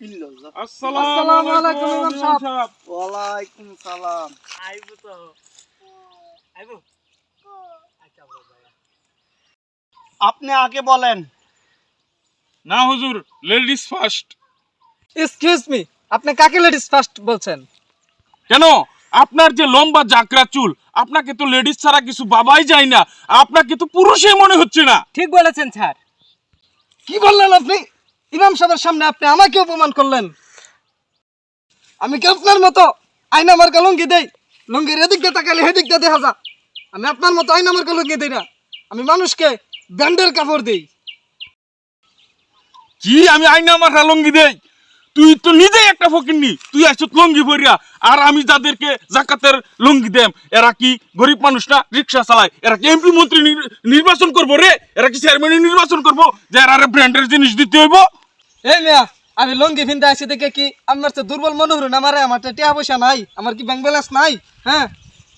ইল্লাল্লাহ। আসসালামু আলাইকুম ইমাম সাহেব। ওয়ালাইকুম সালাম আইবো তো আইবো আপনি আগে বলেন। না হুজুর লেডিস ফার্স্ট এক্সকিউজ মি আপনি কাকে লেডিস ফার্স্ট বলছেন? কেন? আপনার যে লম্বা জাকরা চুল আপনাকে তো লেডিস ছাড়া কিছু বাবাই যায় না। আপনাকে তো পুরুষই মনে হচ্ছে না। ঠিক বলেছেন স্যার। কি বললেন আপনি? ইমাম সাহেবের সামনে আপনি আমাকে অপমান করলেন। আমি কি আপনার মতো আইনা মার্কা লুঙ্গি দেই? লুঙ্গির এদিক দিয়ে তাকালে হেদিক দিয়ে দেখা যা আমি আপনার মতো আইনা মার্কা লুঙ্গি দিই না। আমি মানুষকে ব্যান্ডের কাপড় দিই। কি আমি আইনা আমার লঙ্গি দেই। তুই তো নিজেই একটা ফকিরনি তুই আসছত লঙ্গি ভরিয়া আর আমি যাদেরকে জাকাতের লুঙ্গি দেম, এরা কি গরিব মানুষ না? রিক্সা চালায়। এরা কি এমপি মন্ত্রী নির্বাচন করব রে? এরা কি চেয়ারম্যান নির্বাচন করব? যে এরা ব্র্যান্ডের জিনিস দিতে হইব? এই মিয়া আমি লঙ্গি ভিন্দা আছি দেখে কি আমার তো দুর্বল মনে হলো না? আমারে আমার টাকা পয়সা নাই আমার কি ব্যাংক ব্যালেন্স নাই? হ্যাঁ?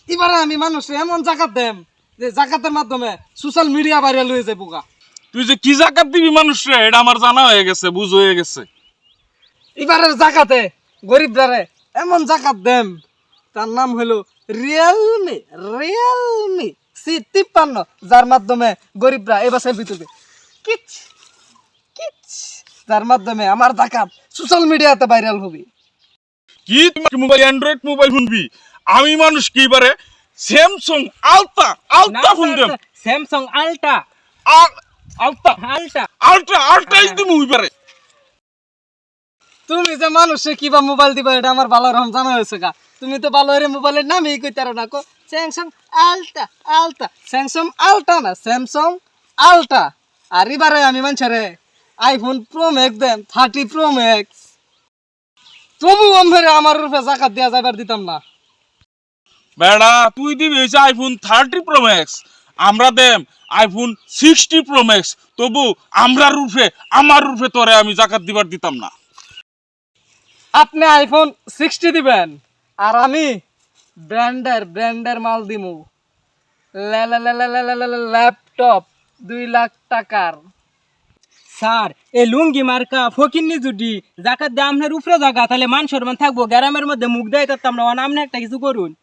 এবারে আমি মানুষে এমন জাকাত দেম যে জাকাতের মাধ্যমে সোশ্যাল মিডিয়া বাইরে লয়ে যাব গা। তুই যে কি জাকাত দিবি মানুষ রে এটা আমার জানা হয়ে গেছে বুঝ হয়ে গেছে। এবারের জাকাতে গরিবদারে এমন জাকাত দেম তার নাম হলো রিয়েলমি রিয়েলমি সি তিপ্পান্ন যার মাধ্যমে গরিবরা এবার সেলফি তুলবে। কিচ কিচ যার মাধ্যমে আমার জাকাত সোশ্যাল মিডিয়াতে ভাইরাল হবে। কি তুমি মোবাইল অ্যান্ড্রয়েড মোবাইল শুনবি? আমি মানুষ কি এবারে? Samsung ultra ultra phone then Samsung ultra আল- আলতা আলট্রা আলট্রা আলট্রাই দিমু এবারে। তুমি যে মানুষে কিবা মোবাইল দিবা এটা আমার ভালো রকম জানা হয়েছে গা। তুমি তো ভালো রে মোবাইলের নামই কইতে না কো। Samsung ultra ultra Samsung ultra না স্যামসাং আলট্রা আর এবারে আমি মানছে iPhone pro max then thirty pro max তবু অম্ভেরে আমার রূপে জাকাত দেওয়া যাবার দিতাম না বেড়া তুই দিবি হয়েছে আইফোন থার্টি প্রো ম্যাক্স আমরা then iPhone sixty pro max তবু আমরা রূপে আমার রূপে তোরে আমি জাকাত দিবার দিতাম না আপনি আইফোন সিক্সটি দিবেন আর আমি ব্র্যান্ডের ব্র্যান্ডের মাল দিমু ল্যাপটপ দুই লাখ টাকার স্যার এই লুঙ্গি মার্কা ফকিন্নি জুডি জাকাত দিয়ে আপনার উপরে জায়গা তাহলে মান সম্মান থাকব গ্রামের মধ্যে মুখ দেয় তার আমরা আপনি একটা কিছু করুন।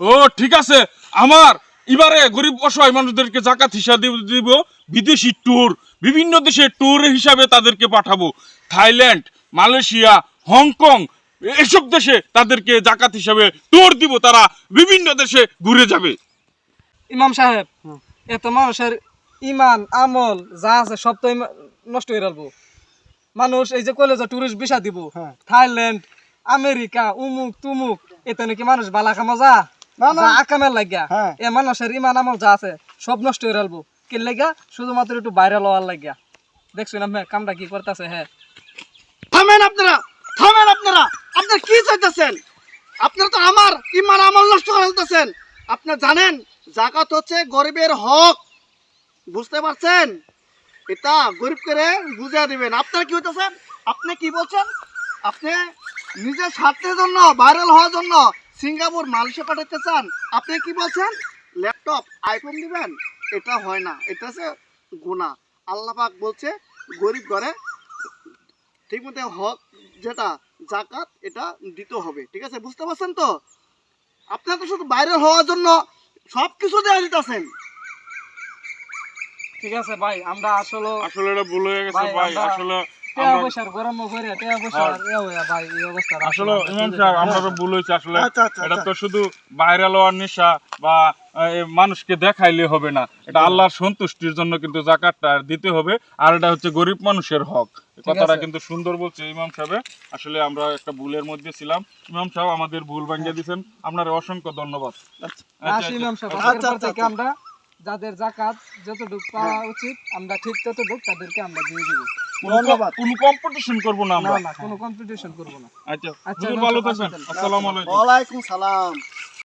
ও ঠিক আছে। আমার এবারে গরিব অসহায় মানুষদেরকে জাকাত হিসাবে দিব- দিব বিদেশি ট্যুর বিভিন্ন দেশে ট্যুর হিসাবে তাদেরকে পাঠাবো। থাইল্যান্ড মালয়েশিয়া হংকং এসব দেশে তাদেরকে জাকাত হিসাবে ট্যুর দিব তারা বিভিন্ন দেশে ঘুরে যাবে। ইমাম সাহেব এত মানুষের ইমান আমল যা আছে সব তো নষ্ট হয়ে রাখব মানুষ এই যে কলেজে টুরিস্ট ভিসা দিব। থাইল্যান্ড আমেরিকা উমুক তুমুক। এতে নাকি মানুষ বালা কামা যা। আকামের লাগিয়া। হ্যাঁ। এ মানুষের ইমান আমল যা আছে সব নষ্ট হয়ে রাখব কি লাগিয়া? শুধুমাত্র একটু ভাইরাল হওয়ার লাগিয়া। দেখছুন আমি কামটা কি করতেছে? হ্যাঁ। থামেন আপনারা থামেন আপনারা। আপনারা কি চাইতেছেন? আপনারা তো আমার ইমান আমল নষ্ট করে ফেলতেছেন। আপনারা জানেন জাকাত হচ্ছে গরিবের হক। বুঝতে পারছেন? এটা গরিব করে বুঝিয়ে দিবেন। আপনারা কি হইতেছেন আপনি কি বলছেন? আপনি নিজের স্বার্থের জন্য ভাইরাল হওয়ার জন্য সিঙ্গাপুর, মালয়েশিয়া পাঠাতে চান। আপনি কি বলছেন? ল্যাপটপ আইফোন দিবেন? এটা হয় না। এটা হচ্ছে গুণা আল্লাহ পাক বলছে, গরিব ঘরে ঠিক মতো হক যেটা জাকাত এটা দিতে হবে। ঠিক আছে? বুঝতে পারছেন তো? আপনার তো শুধু বাইরে হওয়ার জন্য সব কিছু দেওয়া দিতেছেন। ঠিক আছে ভাই আমরা আসলে আসলে এটা ভুল হয়ে গেছে ভাই, আসলে টাকা আমরা- পয়সার গরম করে টাকা পয়সার এ হইয়া ভাই এই অবস্থা আসলে ইমাম সাহেব আমরা তো ভুল হয়েছে আসলে। এটা। তো শুধু ভাইরাল হওয়ার নেশা বা মানুষকে দেখাইলে হবে না। এটা আল্লাহর সন্তুষ্টির জন্য কিন্তু জাকাতটা দিতে হবে আর এটা হচ্ছে গরিব মানুষের হক। কথাটা কিন্তু সুন্দর বলছে ইমাম সাহেব। আসলে আমরা একটা ভুলের মধ্যে ছিলাম। ইমাম সাহেব আমাদের ভুল ভাঙিয়ে দিয়েছেন। আপনার অসংখ্য ধন্যবাদ। আচ্ছা, ইমাম সাহেব। আচ্ছা, আচ্ছা, আমরা যাদের জাকাত যতটুক পাওয়া উচিত আমরা ঠিক ততটুকু তাদেরকে আমরা দিয়ে দিব। কোনো ধন্যবাদ। কোনো কম্পিটিশন করব না আমরা? না কোনো কম্পিটিশন করব না। আচ্ছা আচ্ছা, ভালো থাকবেন। আসসালামু আলাইকুম। ওয়ালাইকুম সালাম।